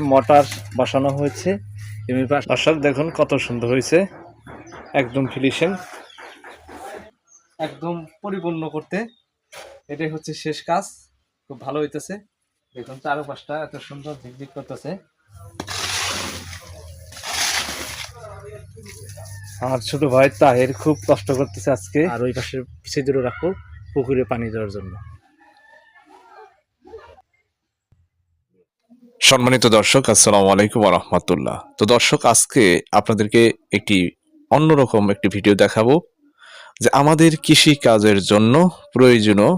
Motor বসানো হয়েছে। এমনি দর্শক দেখুন কত সুন্দর হয়েছে। একদম ফিনিশিং। একদম পরিপূর্ণ করতে। এটাই হচ্ছে শেষ কাজ। খুব ভালো হইতেছে। দেখুন চারপাশটা এত সুন্দর ঝিকঝিক করতেছে। আমার ছোট ভাই তাহের খুব কষ্ট করতেছে আজকে। আর ওই পাশে ছিদ্র রাখব পুকুরে পানি দেওয়ার জন্য। সম্মানিত দর্শক আসসালামু আলাইকুম রহমতুল্লাহ। তো দর্শক আজকে আপনাদেরকে একটি অন্যরকম একটি ভিডিও দেখাবো যে আমাদের কৃষি কাজের জন্য প্রয়োজনীয়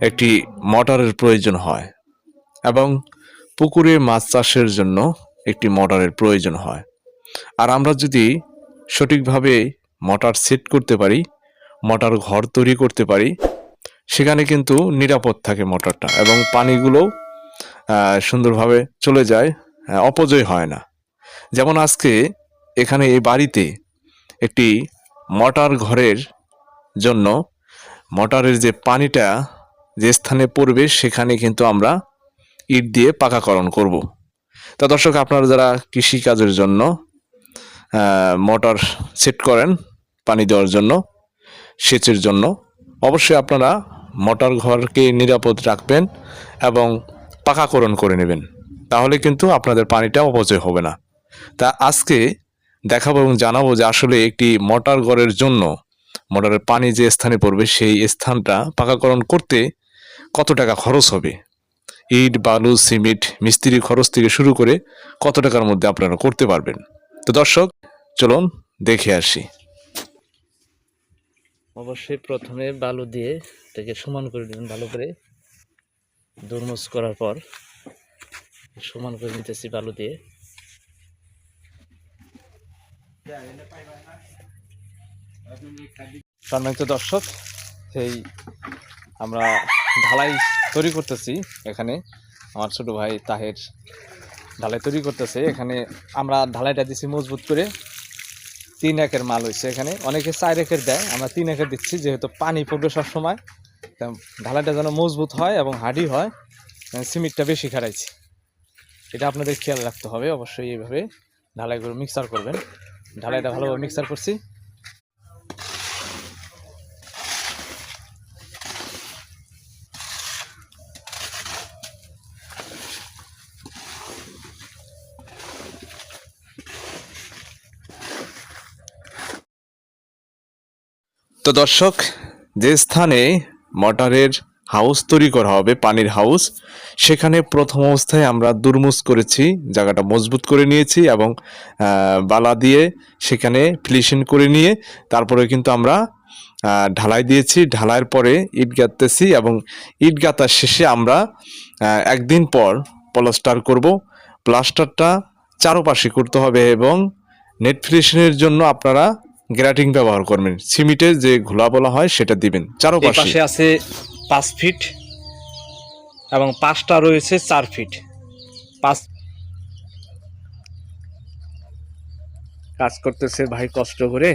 একটি মোটরের প্রয়োজন হয় এবং পুকুরে মাছ চাষের জন্য একটি মোটরের প্রয়োজন হয়। আর আমরা যদি সঠিকভাবে মোটর সেট করতে পারি মোটর ঘর তৈরি করতে পারি সেখানে কিন্তু নিরাপদ থাকে মোটরটা এবং পানিগুলো আহ, সুন্দরভাবে চলে যায় আহ, অপচয় হয় না। যেমন আজকে এখানে এই বাড়িতে একটি মটার ঘরের জন্য মোটরের যে পানিটা যে স্থানে পড়বে সেখানে কিন্তু আমরা ইট দিয়ে পাকাকরণ করব। তা দর্শক আপনারা যারা কৃষি কাজের জন্য মোটর সেট করেন পানি দেওয়ার জন্য সেচের জন্য অবশ্যই আপনারা মোটর ঘরকে নিরাপদ রাখবেন এবং পাকাকরণ করে নেবেন। তাহলে কিন্তু আপনাদের পানিটা অপচয় হবে না। তা আজকে দেখাবো এবং জানাব যে আসলে একটি মোটর ঘরের জন্য মোটরের পানি যে স্থানে পড়বে, সেই স্থানটা পাকাকরণ করতে কত টাকা খরচ হবে? ইট, বালু, সিমেন্ট, মিস্ত্রি খরচ থেকে শুরু করে কত টাকার মধ্যে আপনারা করতে পারবেন? তো দর্শক, চলুন দেখে আসি। অবশ্যই প্রথমে বালু দিয়ে এটাকে সমান করে দিবেন ভালো করে। দুর্মুজ করার পর সমান করে নিতেছি বালু দিয়ে। সম্মানিত দর্শক সেই আমরা ঢালাই তৈরি করতেছি এখানে। আমার ছোট ভাই তাহের ঢালাই তৈরি করতেছে। এখানে আমরা ঢালাইটা দিছি মজবুত করে। তিন একের মাল হয়েছে এখানে। অনেকে চার একের দেয়, আমরা তিন একের দিচ্ছি, যেহেতু পানি পড়বে সবসময়। ঢালাইটা যেন মজবুত হয় এবং হার্ডি হয় আহ, সিমেন্টটা বেশি খারাইছি এটা আপনাদের খেয়াল রাখতে হবে অবশ্যই এইভাবে ঢালাইগুলো মিক্সার করবেন। ঢালাইটা ভালোভাবে মিক্সার করছি। তো দর্শক যে স্থানে মোটরের হাউস তৈরি করা হবে, পানির হাউস। সেখানে প্রথম অবস্থায় আমরা দুর্মুজ করেছি, জায়গাটা মজবুত করে নিয়েছি এবং বালা দিয়ে সেখানে ফিনিশিং করে নিয়ে তারপরে কিন্তু আমরা ঢালাই দিয়েছি। ঢালাইয়ের পরে ইট গাঁথতেছি এবং ইট গাঁথার শেষে আমরা একদিন পর প্লাস্টার করব। প্লাস্টারটা চারোপাশে করতে হবে এবং নেট ফিনিশিংয়ের জন্য আপনারা গ্রাটিং ব্যবহার করবেন। সিমিটের যে ঘোলা বলা হয়, সেটা দিবেন। চারোপাশে। পাশে আছে পাঁচ ফিট এবং পাঁচটা রয়েছে চার ফিট। পাঁচ কাজ করতেছে ভাই কষ্ট করে।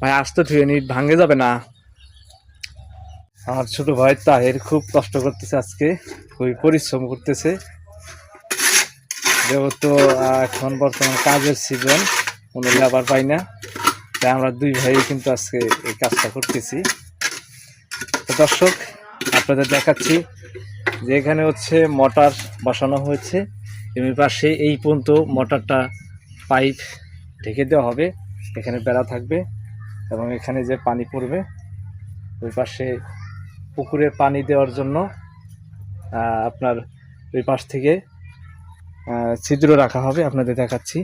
ভাই, আসতে ধুয়ে নিট ভাঙে যাবে না। আমার ছোট ভাই তাহের খুব কষ্ট করতেছে আজকে, খুবই পরিশ্রম করতেছে। যেহেতু এখন বর্তমান কাজের সিজন কোনো লেবার পাই না। তাই আমরা দুই ভাই কিন্তু আজকে এই কাজটা করতেছি। তো দর্শক, আপনাদের দেখাচ্ছি যে এখানে হচ্ছে মোটর বসানো হয়েছে। এমনি পাশে এই পর্যন্ত মোটরটা পাইপ ঢেকে দেওয়া হবে। এখানে বেড়া থাকবে এবং এখানে যে পানি পড়বে, ওই পাশে পুকুরে পানি দেওয়ার জন্য আপনার ওই পাশ থেকে ছিদ্র রাখা হবে, আপনাদের দেখাচ্ছি।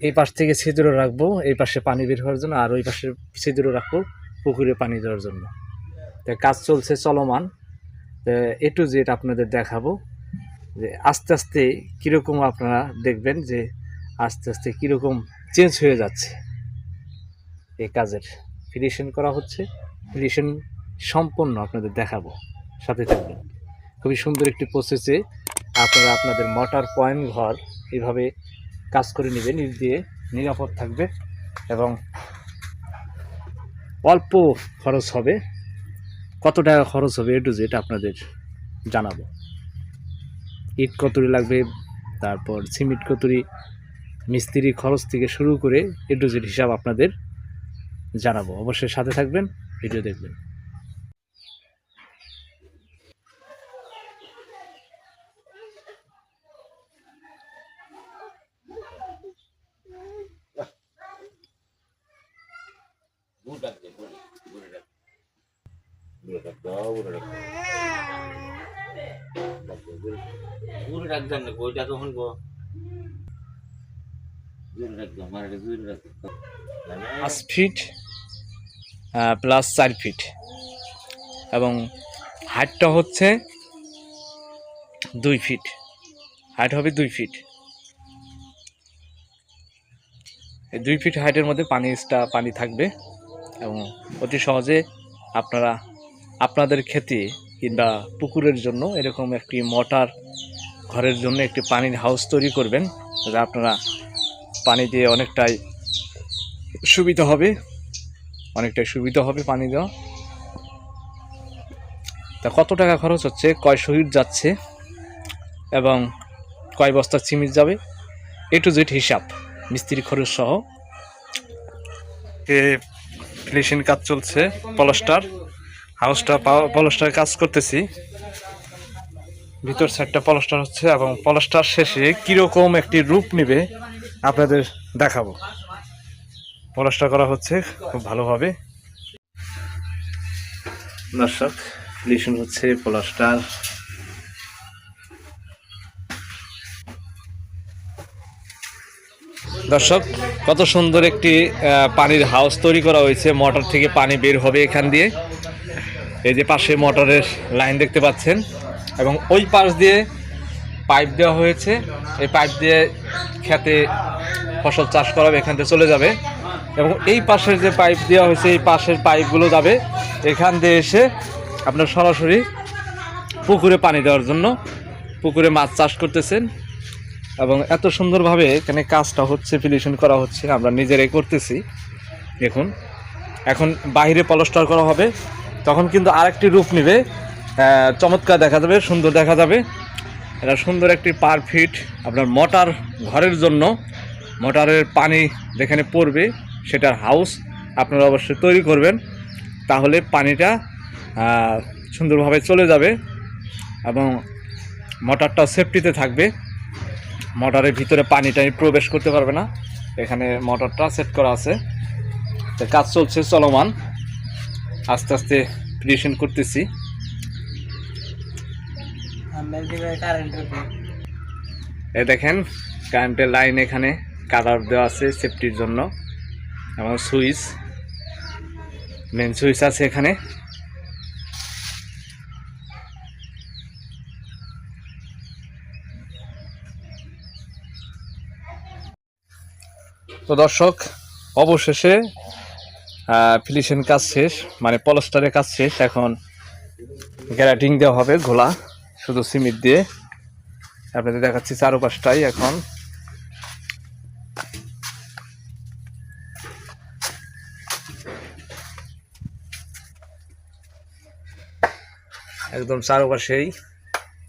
এই পাশ থেকে ছিদ্র রাখব, এই পাশে পানি বের হওয়ার জন্য, আর ওই পাশে ছিদ্র রাখব, পুকুরে পানি দেওয়ার জন্য। তো কাজ চলছে চলমান। এ টু জেড আপনাদের দেখাবো। যে আস্তে আস্তে কীরকম আপনারা দেখবেন যে আস্তে আস্তে কীরকম চেঞ্জ হয়ে যাচ্ছে। এই কাজের ফিনিশিং করা হচ্ছে। ফিনিশিং সম্পন্ন আপনাদের দেখাবো। সাথে থাকবেন। খুবই সুন্দর একটি প্রসেসে আপনারা আপনাদের মোটর পয়েন্ট ঘর এইভাবে কাজ করে নেবেন, ইট দিয়ে নিরাপদ থাকবে এবং অল্প খরচ হবে। কত টাকা খরচ হবে এ টু জেড আপনাদের জানাব। ইট কতরি লাগবে, তারপর সিমেন্ট কতরি, মিস্ত্রি খরচ থেকে শুরু করে এ টু জেড হিসাব আপনাদের জানাব। অবশ্যই সাথে থাকবেন, ভিডিও দেখবেন। পাঁচ ফিট প্লাস চার ফিট এবং হাইটটা হচ্ছে দুই ফিট হাইট হবে দুই ফিট দুই ফিট হাইটের মধ্যে পানি এক্সট্রা পানি থাকবে। এবং অতি সহজে আপনারা আপনাদের ক্ষেতে কিংবা পুকুরের জন্য এরকম একটি মোটর ঘরের জন্য একটি পানির হাউস তৈরি করবেন, যাতে আপনারা পানি দিয়ে অনেকটাই সুবিধা হবে, অনেকটাই সুবিধা হবে পানি দেওয়া। তা কত টাকা খরচ হচ্ছে? কয় শহীদ যাচ্ছে? এবং কয় বস্তা সিমেন্ট যাবে? এ টু জেড হিসাব মিস্ত্রি খরচ সহ। ফিনিশিং কাজ চলছে পলস্টার হাউসটা পলস্টার কাজ করতেছি। ভিতর সাইডটা পলস্টার হচ্ছে এবং পলস্টার শেষে কীরকম একটি রূপ নেবে আপনাদের দেখাবো। পলাশটা করা হচ্ছে খুব ভালোভাবে। দর্শক ফিনিশিং হচ্ছে পলাশটার। দর্শক কত সুন্দর একটি পানির হাউস তৈরি করা হয়েছে। মোটর থেকে পানি বের হবে এখান দিয়ে। এই যে পাশে মোটরের লাইন দেখতে পাচ্ছেন। এবং ওই পাশ দিয়ে পাইপ দেওয়া হয়েছে। এই পাইপ দিয়ে খেতে ফসল চাষ করা হবে, এখান থেকে চলে যাবে। এবং এই পাশের যে পাইপ দেওয়া হয়েছে, এই পাশের পাইপগুলো যাবে এখান দিয়ে এসে আপনার সরাসরি পুকুরে পানি দেওয়ার জন্য। পুকুরে মাছ চাষ করতেছেন। এবং এত সুন্দরভাবে এখানে কাজটা হচ্ছে ফিনিশিং করা হচ্ছে, আমরা নিজেরাই করতেছি। দেখুন, এখন বাইরে পলস্টার করা হবে, তখন কিন্তু আরেকটি রূপ নেবে। চমৎকার দেখা যাবে, সুন্দর দেখা যাবে। এটা সুন্দর একটি পার ফিট, আপনার মোটার ঘরের জন্য। মোটরের পানি যেখানে পড়বে, সেটার হাউস আপনারা অবশ্যই তৈরি করবেন। তাহলে পানিটা সুন্দরভাবে চলে যাবে এবং মোটরটা সেফটিতে থাকবে। মোটরের ভিতরে পানিটা প্রবেশ করতে পারবে না। এখানে মোটরটা সেট করা আছে। কাজ চলছে চলমান। আস্তে আস্তে ফিনিশিং করতেছি। এ দেখেন কারেন্টের লাইন এখানে কাটার দেওয়া আছে সেফটির জন্য। এবং সুইচ মেন সুইচ আছে এখানে। দর্শক, অবশেষে ফিলিশন কাজ শেষ মানে পলস্টারের কাজ শেষ। এখন গ্যারাটিং দেওয়া হবে ঘোলা, শুধু সিমেন্ট দিয়ে। আপনাদের দেখাচ্ছি চারোপাশটাই এখন। একদম চারোপাশেই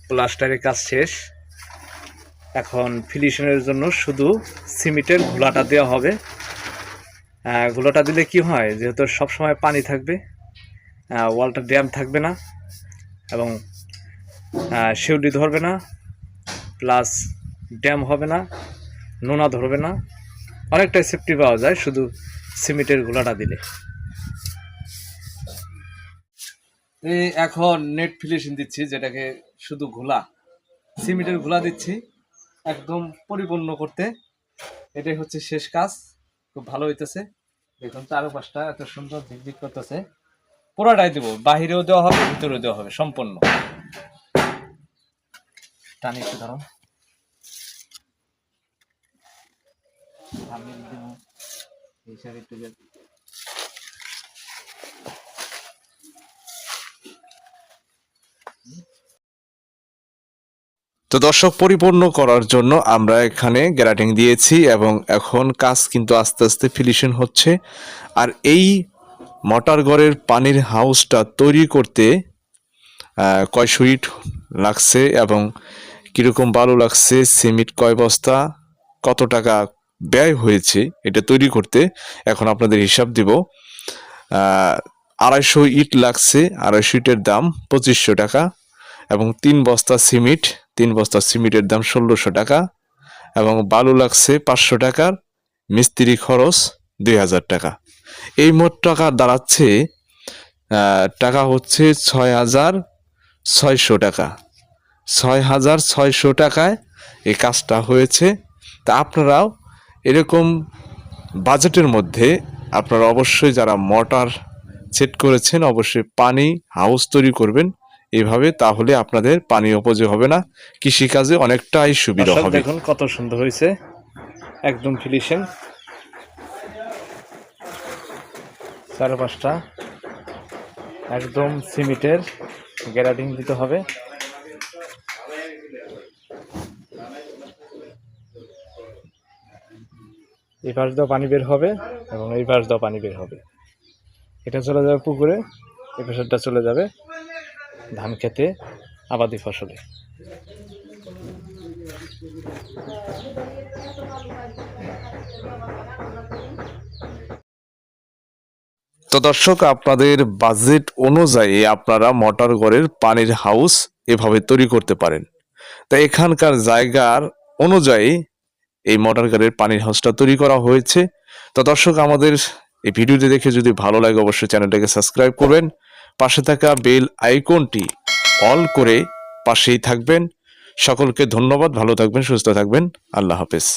প্লাস্টারের কাজ শেষ। এখন ফিনিশিংয়ের জন্য শুধু সিমেন্টের ঘোলাটা দেওয়া হবে। ঘোলাটা দিলে কি হয়? যেহেতু সবসময় পানি থাকবে ওয়ালটা ড্যাম থাকবে না এবং শিউলি ধরবে না, প্লাস ড্যাম হবে না, নোনা ধরবে না। অনেকটাই সেফটি পাওয়া যায় শুধু সিমেন্টের ঘোলাটা দিলে। এখন নেট ফিনিশিং দিচ্ছি, যেটাকে শুধু ঘোলা, সিমেন্টের ঘোলা দিচ্ছি। একদম পরিপূর্ণ করতে। এটাই হচ্ছে শেষ কাজ। খুব ভালো হইতেছে। দেখুন, চারপাশটা এত সুন্দর ঝিকঝিক করতেছে। পুরোটাই দেবো। বাহিরেও দেওয়া হবে, ভিতরেও দেওয়া হবে, সম্পূর্ণ। টানি একটু ধরো। side একটু তো দর্শক, পরিপূর্ণ করার জন্য আমরা এখানে গ্যারাটিং দিয়েছি এবং এখন কাজ কিন্তু আস্তে আস্তে ফিনিশিং হচ্ছে। আর এই মোটর ঘরের পানির হাউসটা তৈরি করতে কয় সুইট লাগছে এবং কীরকম বালু লাগছে, সিমেন্ট কয় বস্তা, কত টাকা ব্যয় হয়েছে এটা তৈরি করতে, এখন আপনাদের হিসাব দিব। আড়াইশো ইট লাগছে, আড়াইশো ইটের দাম পঁচিশশো টাকা এবং তিন বস্তা সিমেন্ট তিন বস্তা সিমেন্টের দাম ষোলোশো টাকা এবং বালু লাগছে পাঁচশো টাকার, মিস্ত্রি খরচ দুই হাজার টাকা। এই মোট টাকা দাঁড়াচ্ছে টাকা হচ্ছে ছয় হাজার ছয়শো টাকা। ছয় হাজার ছয়শো টাকায় এই কাজটা হয়েছে। তা আপনারাও এরকম বাজেটের মধ্যে আপনারা অবশ্যই যারা মোটর সেট করেছেন, অবশ্যই পানি হাউস তৈরি করবেন। এইভাবে তাহলে আপনাদের পানি অপচয় হবে না। কৃষিকাজে অনেকটাই সুবিধা হবে। দেখুন কত সুন্দর হয়েছে। একদম ফিনিশিং। চার পাঁচটা একদম সিমেন্টের গ্যারাডিং দিতে হবে। এই পাশ দিয়ে পানি বের হবে এবং এই পাশ দিয়ে পানি বের হবে। এটা চলে যাবে পুকুরে এই পাশেরটা চলে যাবে। ধান খেতে আবাদি ফসলে। তো দর্শক, আপনাদের বাজেট অনুযায়ী আপনারা মোটর ঘরের পানির হাউস এভাবে তৈরি করতে পারেন। তা এখানকার জায়গার অনুযায়ী এই মোটর ঘরের পানির হাউসটা তৈরি করা হয়েছে। তো দর্শক, আমাদের এই ভিডিওটি দেখে যদি ভালো লাগে, অবশ্যই চ্যানেলটাকে সাবস্ক্রাইব করবেন। পাশে থাকা বেল আইকনটি অল করে পাশেই থাকবেন। সকলকে ধন্যবাদ, ভালো থাকবেন, সুস্থ থাকবেন। আল্লাহ হাফেজ।